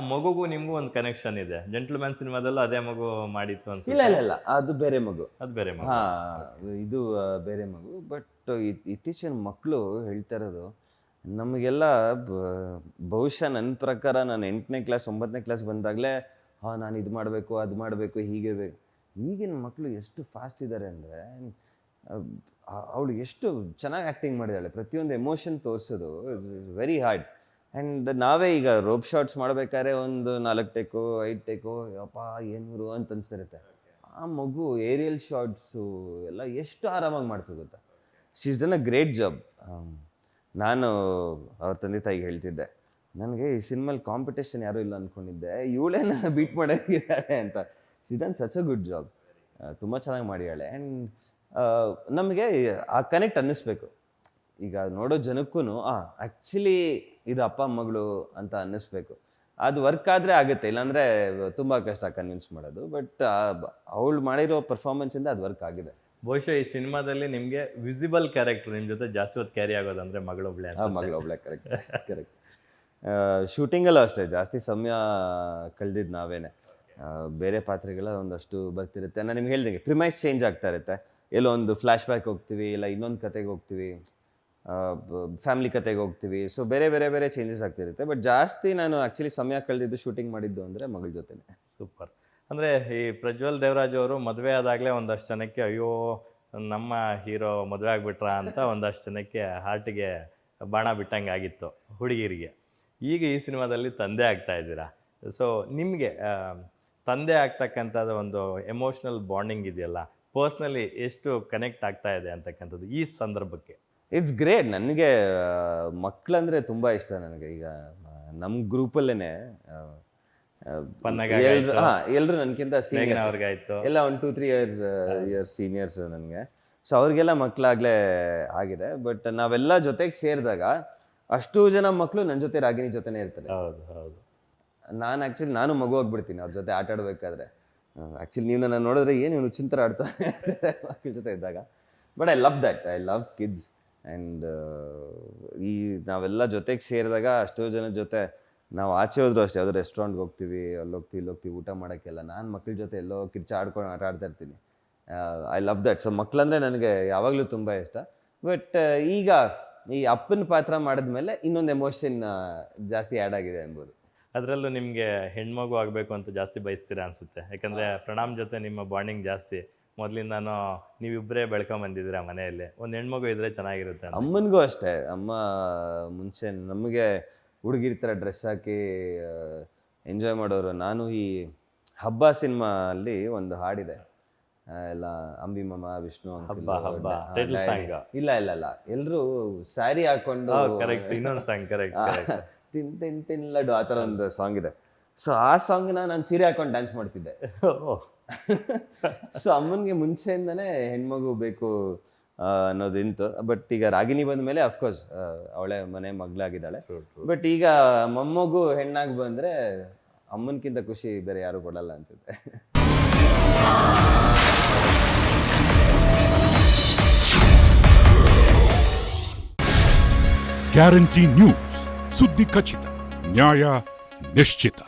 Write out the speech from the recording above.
ಆ ಮಗುಗೂ ನಿಮಗೂ ಒಂದು ಕನೆಕ್ಷನ್ ಇದೆ. ಜೆಂಟ್ಲ್ಮ್ಯಾನ್ ಸಿನಿಮಾದಲ್ಲೂ ಅದೇ ಮಗು ಮಾಡಿತ್ತು ಇಲ್ಲ ಅನ್ಸುತ್ತೆ. ಇಲ್ಲ ಇಲ್ಲ ಅದು ಬೇರೆ ಮಗು. ಅದು ಬೇರೆ ಮಗು. ಹಾ ಇದು ಆ, ಬೇರೆ ಮಗು. ಬಟ್ ಇತ್ತೀಚಿನ ಮಕ್ಕಳು ಹೇಳ್ತಾ ಇರೋದು ನಮಗೆಲ್ಲ ಬ- ಬಹುಶಃ ನನ್ನ ಪ್ರಕಾರ ನಾನು ಎಂಟನೇ ಕ್ಲಾಸ್ ಒಂಬತ್ತನೇ ಕ್ಲಾಸ್ ಬಂದಾಗಲೇ ಹಾ ನಾನು ಇದು ಮಾಡಬೇಕು ಅದು ಮಾಡಬೇಕು ಹೀಗೆ ಬೇಕು. ಈಗಿನ ಮಕ್ಕಳು ಎಷ್ಟು ಫಾಸ್ಟ್ ಇದ್ದಾರೆ ಅಂದರೆ ಅವಳು ಎಷ್ಟು ಚೆನ್ನಾಗಿ ಆ್ಯಕ್ಟಿಂಗ್ ಮಾಡಿದಾಳೆ. ಪ್ರತಿಯೊಂದು ಎಮೋಷನ್ ತೋರಿಸೋದು ವೆರಿ ಹಾರ್ಡ್ ಆ್ಯಂಡ್ ನಾವೇ ಈಗ ರೋಪ್ ಶಾರ್ಟ್ಸ್ ಮಾಡ್ಬೇಕಾದ್ರೆ ಒಂದು ನಾಲ್ಕು ಟೇಕು ಐದು ಟೇಕು ಯಪ್ಪ ಏನೂರು ಅಂತ ಅನಿಸ್ತಿರುತ್ತೆ. ಆ ಮಗು ಏರಿಯಲ್ ಶಾರ್ಟ್ಸು ಎಲ್ಲ ಎಷ್ಟು ಆರಾಮಾಗಿ ಮಾಡ್ತು ಗೊತ್ತಾ? She's done a great job ನಾನು ಅವ್ರ ತಂದೆ ತಾಯಿಗೆ ಹೇಳ್ತಿದ್ದೆ, ನನಗೆ ಈ ಸಿನಿಮಲ್ಲಿ ಕಾಂಪಿಟೇಷನ್ ಯಾರೂ ಇಲ್ಲ ಅಂದ್ಕೊಂಡಿದ್ದೆ ಇವಳೇ ನಾನು ಬೀಟ್ ಮಾಡೋಕ್ಕಿದ್ದಾಳೆ ಅಂತ. She's done such a good job ತುಂಬ ಚೆನ್ನಾಗಿ ಮಾಡಿದಾಳೆ ಆ್ಯಂಡ್ ನಮಗೆ ಆ ಕನೆಕ್ಟ್ ಅನ್ನಿಸ್ಬೇಕು. ಈಗ ನೋಡೋ ಜನಕ್ಕೂ ಆ ಆ್ಯಕ್ಚುಲಿ ಇದು ಅಪ್ಪ ಮಗಳು ಅಂತ ಅನ್ನಿಸ್ಬೇಕು. ಅದು ವರ್ಕ್ ಆದರೆ ಆಗುತ್ತೆ ಇಲ್ಲಾಂದರೆ ತುಂಬ ಕಷ್ಟ ಕನ್ವಿನ್ಸ್ ಮಾಡೋದು. ಬಟ್ ಅವಳು ಮಾಡಿರೋ ಪರ್ಫಾರ್ಮೆನ್ಸಿಂದ ಅದು ವರ್ಕ್ ಆಗಿದೆ. ಬಹುಶಃ ಈ ಸಿನಿಮಾದಲ್ಲಿ ನಿಮಗೆ ವಿಸಿಬಲ್ ಕ್ಯಾರೆಕ್ಟರ್ ನಿಮ್ಮ ಜೊತೆ ಜಾಸ್ತಿ ಹೊತ್ತು ಕ್ಯಾರಿ ಆಗೋದಂದ್ರೆ ಮಗಳೊಬ್ಳೆ ಆ ಅನ್ಸುತ್ತೆ. ಮಗಳು ಒಬ್ಳೆ ಕರೆಕ್ಟ್ ಕರೆಕ್ಟ್ ಶೂಟಿಂಗಲ್ಲೂ ಅಷ್ಟೇ ಜಾಸ್ತಿ ಸಮಯ ಕಳೆದಿದ್ದು ನಾವೇನೆ. ಬೇರೆ ಪಾತ್ರೆಗಳ ಒಂದಷ್ಟು ಬರ್ತಿರುತ್ತೆ. ನಾನು ನಿಮ್ಗೆ ಹೇಳ್ದಂಗೆ ಪ್ರಿಮೈಸ್ ಚೇಂಜ್ ಆಗ್ತಾ ಇರುತ್ತೆ. ಎಲ್ಲೋ ಒಂದು ಫ್ಲ್ಯಾಶ್ ಬ್ಯಾಕ್ ಹೋಗ್ತೀವಿ ಇಲ್ಲ ಇನ್ನೊಂದು ಕತೆಗೆ ಹೋಗ್ತೀವಿ. ಫ್ಯಾಮಿಲಿ ಕತೆಗೆ ಹೋಗ್ತೀವಿ. ಸೊ ಬೇರೆ ಬೇರೆ ಬೇರೆ ಚೇಂಜಸ್ ಆಗ್ತಿರುತ್ತೆ. ಬಟ್ ಜಾಸ್ತಿ ನಾನು ಆ್ಯಕ್ಚುಲಿ ಸಮಯ ಕಳೆದಿದ್ದು ಶೂಟಿಂಗ್ ಮಾಡಿದ್ದು ಅಂದರೆ ಮಗಳ ಜೊತೆನೆ. ಸೂಪರ್ ಅಂದರೆ ಈ ಪ್ರಜ್ವಲ್ ದೇವರಾಜ್ ಅವರು ಮದುವೆ ಆದಾಗಲೇ ಒಂದಷ್ಟು ಜನಕ್ಕೆ ಅಯ್ಯೋ, ನಮ್ಮ ಹೀರೋ ಮದುವೆ ಆಗ್ಬಿಟ್ರ ಅಂತ ಒಂದಷ್ಟು ಜನಕ್ಕೆ ಹಾರ್ಟಿಗೆ ಬಾಣ ಬಿಟ್ಟಂಗೆ ಆಗಿತ್ತು ಹುಡುಗಿರಿಗೆ. ಈಗ ಈ ಸಿನಿಮಾದಲ್ಲಿ ತಂದೆ ಆಗ್ತಾ ಇದ್ದೀರಾ? ಸೊ ನಿಮಗೆ ತಂದೆ ಆಗ್ತಕ್ಕಂಥದ್ದು ಒಂದು ಎಮೋಷ್ನಲ್ ಬಾಂಡಿಂಗ್ ಇದೆಯಲ್ಲ ಪರ್ಸ್ನಲಿ ಎಷ್ಟು ಕನೆಕ್ಟ್ ಆಗ್ತಾ ಇದೆ ಅಂತಕ್ಕಂಥದ್ದು ಈ ಸಂದರ್ಭಕ್ಕೆ? ಇಟ್ಸ್ ಗ್ರೇಟ್ ನನಗೆ ಮಕ್ಕಳಂದ್ರೆ ತುಂಬ ಇಷ್ಟ ನನಗೆ. ಈಗ ನಮ್ಮ ಗ್ರೂಪಲ್ಲೇ ಎಲ್ಲರೂ ನನಗಿಂತ ಸೀನಿಯರ್ಸ್ ಎಲ್ಲ one two three year years seniors ನನಗೆ. ಸೊ ಅವ್ರಿಗೆಲ್ಲ ಮಕ್ಕಳಾಗಲೇ ಆಗಿದೆ. ಬಟ್ ನಾವೆಲ್ಲ ಜೊತೆಗೆ ಸೇರಿದಾಗ ಅಷ್ಟು ಜನ ಮಕ್ಕಳು ನನ್ನ ಜೊತೆ ರಾಗಿಣಿ ಜೊತೆನೇ ಇರ್ತಾರೆ. ನಾನು ಆ್ಯಕ್ಚುಲಿ ನಾನು ಮಗು ಹೋಗ್ಬಿಡ್ತೀನಿ ಅವ್ರ ಜೊತೆ ಆಟ ಆಡಬೇಕಾದ್ರೆ ಆ್ಯಕ್ಚುಲಿ ನೀವು ನನ್ನ ನೋಡಿದ್ರೆ ಏನು ಇವನು ಚಿಂತರ ಆಡ್ತಾ ಮಕ್ಕಳ ಜೊತೆ ಇದ್ದಾಗ. But I love that I love kids and ಈ ನಾವೆಲ್ಲ ಜೊತೆಗೆ ಸೇರಿದಾಗ ಅಷ್ಟೋ ಜನ ಜೊತೆ ನಾವು ಆಚೆ ಹೋದ್ರು ಅಷ್ಟೇ. ಯಾವುದೋ ರೆಸ್ಟೋರೆಂಟ್ಗೆ ಹೋಗ್ತೀವಿ ಅಲ್ಲಿ ಹೋಗ್ತೀವಿ ಇಲ್ಲಿ ಹೋಗ್ತೀವಿ ಊಟ ಮಾಡೋಕ್ಕೆಲ್ಲ. ನಾನು ಮಕ್ಕಳ ಜೊತೆ ಎಲ್ಲೋ ಕಿರ್ಚ ಆಡ್ಕೊಂಡು ಆಟ ಆಡ್ತಾ ಇರ್ತೀನಿ ಐ ಲವ್ ದಟ್ ಸೊ ಮಕ್ಕಳಂದ್ರೆ ನನಗೆ ಯಾವಾಗಲೂ ತುಂಬ ಇಷ್ಟ. ಬಟ್ ಈಗ ಈ ಅಪ್ಪನ ಪಾತ್ರ ಮಾಡಿದ್ಮೇಲೆ ಇನ್ನೊಂದು ಎಮೋಷನ್ ಜಾಸ್ತಿ ಆ್ಯಡ್ ಆಗಿದೆ ಅನ್ಬೋದು ಅದರಲ್ಲೂ ನಿಮಗೆ ಹೆಣ್ಮಗು ಆಗಬೇಕು ಅಂತ ಜಾಸ್ತಿ ಬಯಸ್ತೀರಾ ಅನ್ಸುತ್ತೆ. ಯಾಕಂದರೆ ಪ್ರಣಾಮ್ ಜೊತೆ ನಿಮ್ಮ ಬಾಂಡಿಂಗ್ ಜಾಸ್ತಿ. ಮೊದಲಿಂದಾನು ನೀವಿಬ್ಬರೇ ಬೆಳ್ಕೊಂಬಂದಿದ್ದೀರಾ ಮನೆಯಲ್ಲಿ. ಒಂದು ಹೆಣ್ಮಗು ಇದ್ರೆ ಚೆನ್ನಾಗಿರುತ್ತೆ. ಅಮ್ಮನಿಗೂ ಅಷ್ಟೇ. ಅಮ್ಮ ಮುಂಚೆ ನಮಗೆ ಹುಡುಗಿರ ಥರ ಡ್ರೆಸ್ ಹಾಕಿ ಎಂಜಾಯ್ ಮಾಡೋರು. ನಾನು ಈ ಹಬ್ಬ ಸಿನಿಮಾ ಅಲ್ಲಿ ಒಂದು ಹಾಡಿದೆ. ಆ, ಎಲ್ಲ ಅಂಬಿ ಮಮ ವಿಷ್ಣು uncle, ಹಬ್ಬ, ಹಬ್ಬ, ಡ- title ಡ್ಯಾಡಿ. song. ಇಲ್ಲ ಇಲ್ಲ ಇಲ್ಲ. ಎಲ್ಲರೂ ಸ್ಯಾರಿ ಹಾಕೊಂಡು ಕರೆಕ್ಟ್ ಇನ್ನೊಂದು ಸಾಂಗ್ ಕರೆಕ್ಟ್ ಕರೆಕ್ಟ್ ತಿನ್ ತಿನ್ ತಿನ್ ಲಡ್ಡು ಆ ಥರ ಒಂದು ಸಾಂಗ್ ಇದೆ. ಸೊ ಆ ಸಾಂಗ್ನ ನಾನು ಸೀರೆ ಹಾಕೊಂಡು ಡ್ಯಾನ್ಸ್ ಮಾಡ್ತಿದ್ದೆ. ಸೊ ಅಮ್ಮನಿಗೆ ಮುಂಚೆಯಿಂದನೇ ಹೆಣ್ಮಗು ಬೇಕು ಅನ್ನೋದು ಇಂತು ಬಟ್ ಈಗ ರಾಗಿಣಿ ಬಂದ ಮೇಲೆ ಅಫ್ಕೋರ್ಸ್ ಅವಳೆ ಮನೆ ಮಗಳಾಗಿದ್ದಾಳೆ ಬಟ್ ಈಗ ಮೊಮ್ಮಗು ಹೆಣ್ಣಾಗಿ ಬಂದ್ರೆ ಅಮ್ಮನಕ್ಕಿಂತ ಖುಷಿ ಬೇರೆ ಯಾರು ಕೊಡಲ್ಲ ಅನ್ಸುತ್ತೆ. ಗ್ಯಾರಂಟಿ ನ್ಯೂಸ್ ಸುದ್ದಿ ಖಚಿತ ನ್ಯಾಯ ನಿಶ್ಚಿತ